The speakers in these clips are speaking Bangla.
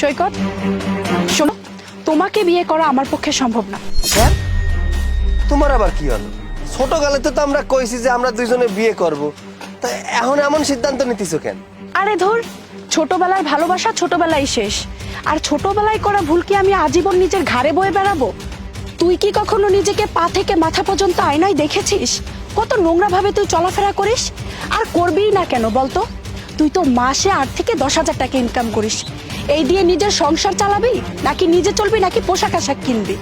সৈকত শোনো তোমাকে বিয়ে করা আমার পক্ষে সম্ভব না। কেন? তোমার আবার কি হলো? ছোটকালে তো তো আমরা কইছি যে আমরা দুইজনে বিয়ে করব। তা এখন এমন সিদ্ধান্ত নিতেছো কেন? আরে ধর ছোটবেলার ভালোবাসা ছোটবেলায় শেষ। আর ছোটবেলায় করা ভুল কি আমি আজীবন নিজের ঘাড়ে বয়ে বেড়াবো? তুই কি কখনো নিজেকে পা থেকে মাথা পর্যন্ত আয়নায় দেখেছিস? কত নোংরা ভাবে তুই চলাফেরা করিস? আর করবিই না কেন বলতো? তুই তো মাসে আট থেকে দশ হাজার টাকা ইনকাম করিস। এই দিয়ে নিজের সংসার চালাবি? নাকি নিজে চলবি, নাকি পোশাক আশাক কিনবি?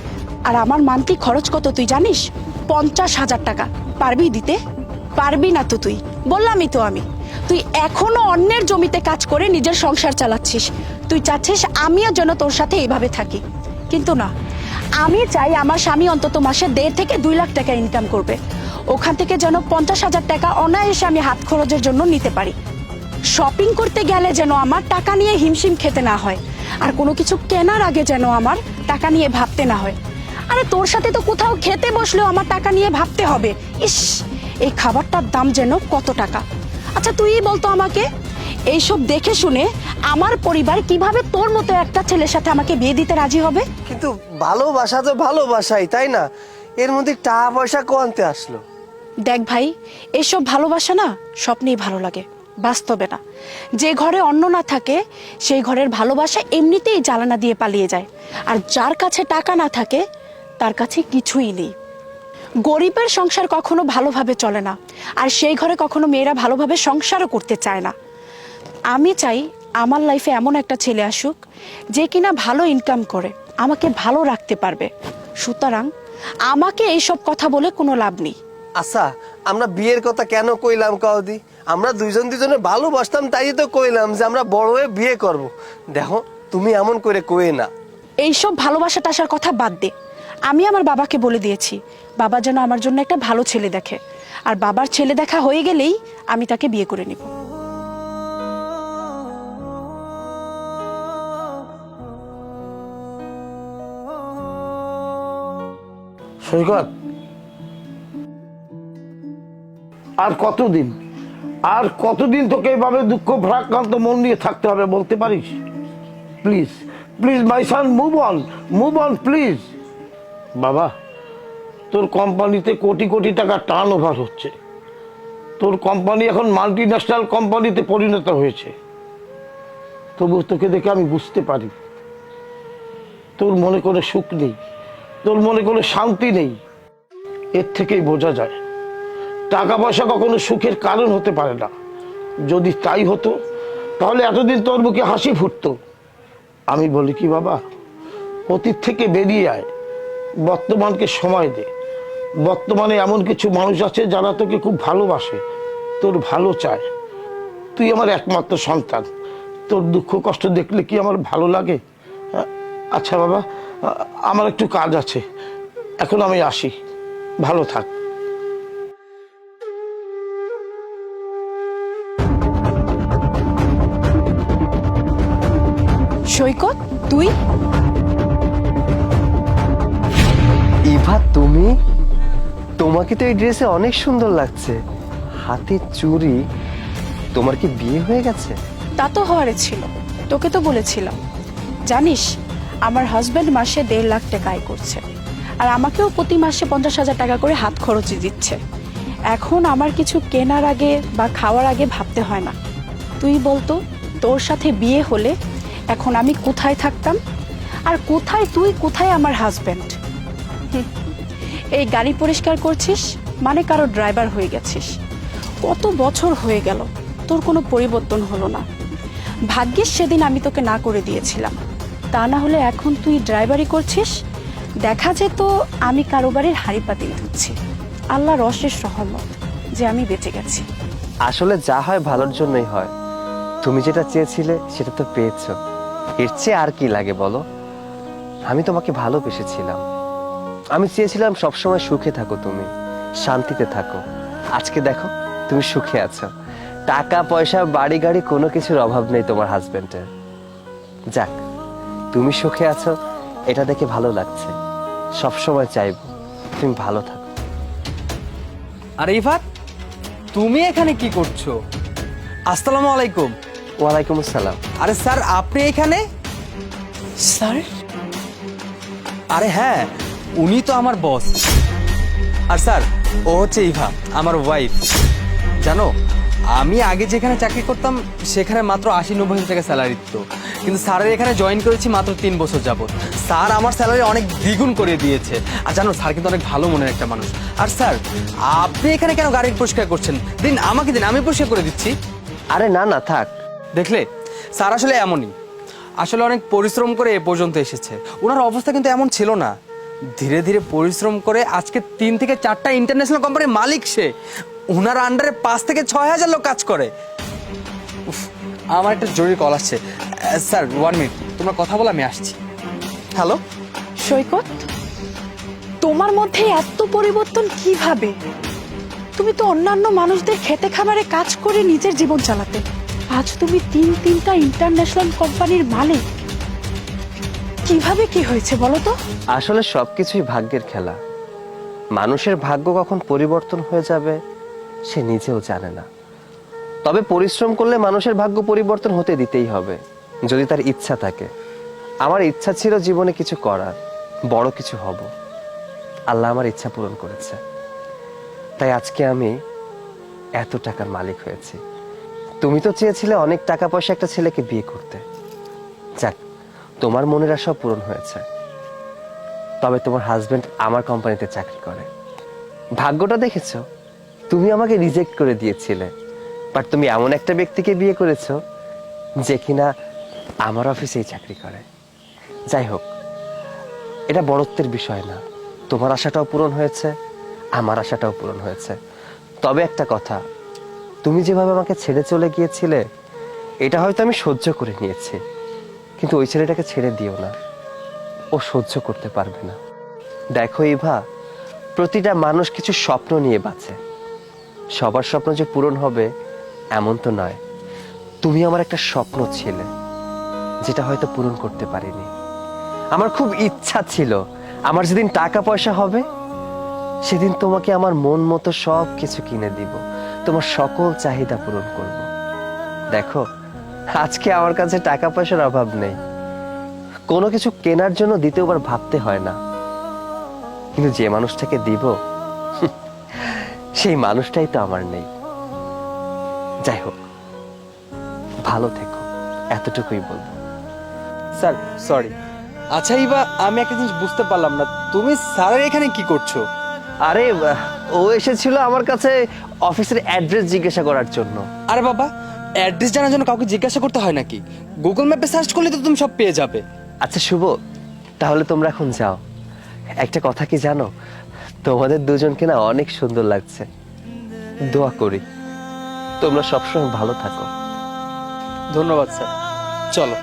আর আমার মান্থলি খরচ কত তুই জানিস? পঞ্চাশ হাজার টাকা। পারবি দিতে? পারবি না তো তুই। বললামই তো আমি। তুই এখনও অন্যের জমিতে কাজ করে নিজের সংসার চালাচ্ছিস। তুই চাচ্ছিস আমিও যেন তোর সাথে এইভাবে থাকি। কিন্তু না। আমি চাই আমার স্বামী অন্তত মাসে দেড় থেকে দুই লাখ টাকা ইনকাম করবে। ওখান থেকে যেন পঞ্চাশ হাজার টাকা অনায়াসে আমি হাত খরচের জন্য নিতে পারি। শপিং করতে গেলে যেন আমার টাকা নিয়ে হিমশিম খেতে না হয়। আর কোনো কিছু কেনার আগে যেন আমার টাকা নিয়ে ভাবতে না হয়। আরে তোর সাথে তো কোথাও খেতে বসলেও আমার টাকা নিয়ে ভাবতে হবে। ইস এই খাবারটার দাম যেন কত টাকা। আচ্ছা তুই বলতো আমাকে এইসব দেখে শুনে আমার পরিবার কীভাবে তোর মতো একটা ছেলের সাথে আমাকে বিয়ে দিতে রাজি হবে? কিন্তু ভালোবাসা তো ভালোবাসাই তাই না? এর মধ্যে টাকা পয়সা কোয়ান্তে আসলো? দেখ ভাই এসব ভালোবাসা না স্বপ্নেই ভালো লাগে। বাস্তবে না। যে ঘরে অন্ন না থাকে, সেই ঘরের ভালোবাসা এমনিতেই জ্বালানা দিয়ে পালিয়ে যায়। আর যার কাছে টাকা না থাকে, তার কাছে কিছুই নেই। গরিবের সংসার কখনো ভালোভাবে চলে না, আর সেই ঘরে কখনো মেয়েরা ভালোভাবে সংসারও করতে চায় না। আমি চাই আমার লাইফে এমন একটা ছেলে আসুক, যে কিনা ভালো ইনকাম করে, আমাকে ভালো রাখতে পারবে। সুতরাং আমাকে এইসব কথা বলে কোনো লাভ নেই। আচ্ছা আমরা বিয়ের কথা কেন কইলাম, কাউদি? আমরা দুইজন দুজনে ভালোবাসতাম তাই তো কইলাম যে আমরা বড় হয়ে বিয়ে করব। দেখো তুমি এমন করে কয়ে না। এইসব ভালোবাসা টাসার কথা বাদ দে। আমি আমার বাবাকে বলে দিয়েছি বাবা যেন আমার জন্য একটা ভালো ছেলে দেখে। আর বাবার ছেলে দেখা হয়ে গেলেই আমি তাকে বিয়ে করে নেব। সৈকত আর কতদিন? আর কতদিন তোকে এভাবে দুঃখ ভারাক্রান্ত মন নিয়ে থাকতে হবে বলতে পারিস? Please please my son move on move on please বাবা, তোর কোম্পানিতে কোটি কোটি টাকা টার্ন ওভার হচ্ছে। তোর কোম্পানি এখন মাল্টি ন্যাশনাল কোম্পানিতে পরিণত হয়েছে। তবু তোকে দেখে আমি বুঝতে পারি। তোর মনে কোনো সুখ নেই, তোর মনে কোনো শান্তি নেই। এর থেকেই বোঝা যায়। টাকা পয়সা কখনো সুখের কারণ হতে পারে না। যদি তাই হতো, তাহলে এতদিন তোর মুখে হাসি ফুটতো। আমি বলি, কি বাবা, অতীত থেকে বেরিয়ে আয়। বর্তমানকে সময় দে। বর্তমানে এমন কিছু মানুষ আছে যারা তোকে খুব ভালোবাসে। তোর ভালো চায়। তুই আমার একমাত্র সন্তান। তোর দুঃখ কষ্ট দেখলে কি আমার ভালো লাগে? আচ্ছা বাবা আমার একটু কাজ আছে। এখন আমি আসি। ভালো থাক। সৈকত তুই ইভা তুমি? তোমাকে তো এই ড্রেসে অনেক সুন্দর লাগছে। হাতে চুড়ি তোমার কি বিয়ে হয়ে গেছে? তা তো হওয়ারে ছিল। তোকে তো বলেছিলাম। জানিস আমার হাজব্যান্ড মাসে দেড় লাখ টাকা আয় করছে। আর আমাকেও প্রতি মাসে পঞ্চাশ হাজার টাকা করে হাত খরচে দিচ্ছে। এখন আমার কিছু কেনার আগে বা খাওয়ার আগে ভাবতে হয় না। তুই বলতো তোর সাথে বিয়ে হলে এখন আমি কোথায় থাকতাম? আর কোথায় তুই, কোথায় আমার হাজব্যান্ড এই গাড়ি পরিষ্কার করছিস? মানে কারও ড্রাইভার হয়ে গেছিস। কত বছর হয়ে গেল, তোর কোনো পরিবর্তন হলো না। ভাগ্যিস সেদিন আমি তোকে না করে দিয়েছিলাম। তা না হলে এখন তুই ড্রাইভারি করছিস? দেখা যেত আমি কারোবারের হাড়ি পাতিল ধুচ্ছি। আল্লাহর অশেষ রহমত যে আমি বেঁচে গেছি। আসলে যা হয় ভালোর জন্যই হয়। তুমি যেটা চেয়েছিলে সেটা তো পেয়েছ। এর চেয়ে আর কি লাগে বলো? আমি তোমাকে ভালোবেসেছিলাম। আমি চেয়েছিলাম সবসময় সুখে থাকো তুমি, শান্তিতে থাকো। আজকে দেখো, তুমি সুখে আছো। টাকা, পয়সা, বাড়ি, গাড়ি কোনো কিছুর অভাব নেই তোমার হাজবেন্ডের যাক, তুমি সুখে আছো, এটা দেখে ভালো লাগছে। সবসময় চাইব, তুমি ভালো থাকো। আরে ইফাত, তুমি এখানে কি করছ? আসসালামু আলাইকুম। ওয়ালাইকুম আসসালাম। আরে স্যার আপনি এখানে? স্যার? আরে হ্যাঁ উনি তো আমার বস। আর স্যার ও হচ্ছে ইভা আমার ওয়াইফ জানো আমি আগে যেখানে চাকরি করতাম সেখানে মাত্র আশি নব্বই হাজার টাকা স্যালারি দিত। কিন্তু স্যারের এখানে জয়েন করেছি মাত্র তিন বছর যাবত স্যার আমার স্যালারি অনেক দ্বিগুণ করে দিয়েছে। আর জানো স্যার কিন্তু অনেক ভালো মনের একটা মানুষ। আর স্যার আপনি এখানে কেন গাড়ির পরিষ্কার করছেন? দিন আমাকে দিন আমি পরিষ্কার করে দিচ্ছি। আরে না না থাক। দেখলে? স্যার, আসলে এমনই। আসলে অনেক পরিশ্রম করে এ পর্যন্ত এসেছে। ওনার অবস্থা কিন্তু এমন ছিল না। ধীরে ধীরে পরিশ্রম করে আজকে তিন থেকে চারটা ইন্টারন্যাশনাল কোম্পানির মালিক সে। ওনার আন্ডারে পাঁচ থেকে ছয় হাজার লোক কাজ করে। আমার একটা জরুরি কল আসছে। স্যার ওয়ান মিনিট তোমরা কথা বলো, আমি আসছি। হ্যালো সৈকত, তোমার মধ্যে এত পরিবর্তন কীভাবে? তুমি তো অন্যান্য মানুষদের খেতে খাবারে কাজ করে নিজের জীবন চালাতে। আজ তুমি তিন তিনটা ইন্টারন্যাশনাল কোম্পানির মালিক। কীভাবে কি হয়েছে বলো তো? আসলে সবকিছুই ভাগ্যের খেলা। মানুষের ভাগ্য কখন পরিবর্তন হয়ে যাবে, সে নিজেও জানে না। তবে পরিশ্রম করলে মানুষের ভাগ্য পরিবর্তন হতে দিতেই হবে, যদি তার ইচ্ছা থাকে। আমার ইচ্ছা ছিল জীবনে কিছু করার, বড় কিছু হব। আল্লাহ আমার ইচ্ছা পূরণ করেছে। তাই আজকে আমি এত টাকার মালিক হয়েছি। তুমি তো চেয়েছিলে অনেক টাকা পয়সা একটা ছেলেকে বিয়ে করতে। যাক, তোমার মনের আশাও পূরণ হয়েছে। তবে তোমার হাজবেন্ড আমার কোম্পানিতে চাকরি করে। ভাগ্যটা দেখেছ? তুমি আমাকে রিজেক্ট করে দিয়েছিলে। বাট তুমি এমন একটা ব্যক্তিকে বিয়ে করেছ যে কিনা আমার অফিসেই চাকরি করে। যাই হোক, এটা বড়ত্বের বিষয় না। তোমার আশাটাও পূরণ হয়েছে, আমার আশাটাও পূরণ হয়েছে। তবে একটা কথা তুমি যেভাবে আমাকে ছেড়ে চলে গিয়েছিলে, এটা হয়তো আমি সহ্য করে নিয়েছি। কিন্তু ওই ছেলেটাকে ছেড়ে দিও না। ও সহ্য করতে পারবে না। দেখো ইভা, প্রতিটা মানুষ কিছু স্বপ্ন নিয়ে বাঁচে। সবার স্বপ্ন যে পূরণ হবে, এমন তো নয়। তুমি আমার একটা স্বপ্ন ছিলে, যেটা হয়তো পূরণ করতে পারিনি। আমার খুব ইচ্ছা ছিল, আমার যেদিন টাকা পয়সা হবে, সেদিন তোমাকে আমার মন মতো সব কিছু কিনে দিব। তোমার সকল চাহিদা পূরণ করব। দেখো আজকে আমার কাছে টাকা পয়সার অভাব নেই। কোনো কিছু কেনার জন্য দ্বিতীয়বার ভাবতে হয় না। কিন্তু যে মানুষটাকে দিব সেই মানুষটাই তো আমার নেই। যাই হোক ভালো থেকো এতটুকুই বলব। স্যার সরি আচ্ছা ইবা আমি একটা জিনিস বুঝতে পারলাম না। তুমি স্যারের এখানে কি করছ? আরে ও এসেছিল আমার কাছে অফিসের অ্যাড্রেস জিজ্ঞাসা করার জন্য। আরে বাবা অ্যাড্রেস জানার জন্য কাউকে জিজ্ঞাসা করতে হয় নাকি? গুগল ম্যাপে সার্চ করলে তো তুমি সব পেয়ে যাবে। আচ্ছা শুভ তাহলে তোমরা এখন যাও। একটা কথা কি জানো? তোমাদের দুজনকে না অনেক সুন্দর লাগছে। দোয়া করি। তোমরা সবসময় ভালো থাকো। ধন্যবাদ স্যার। চলো।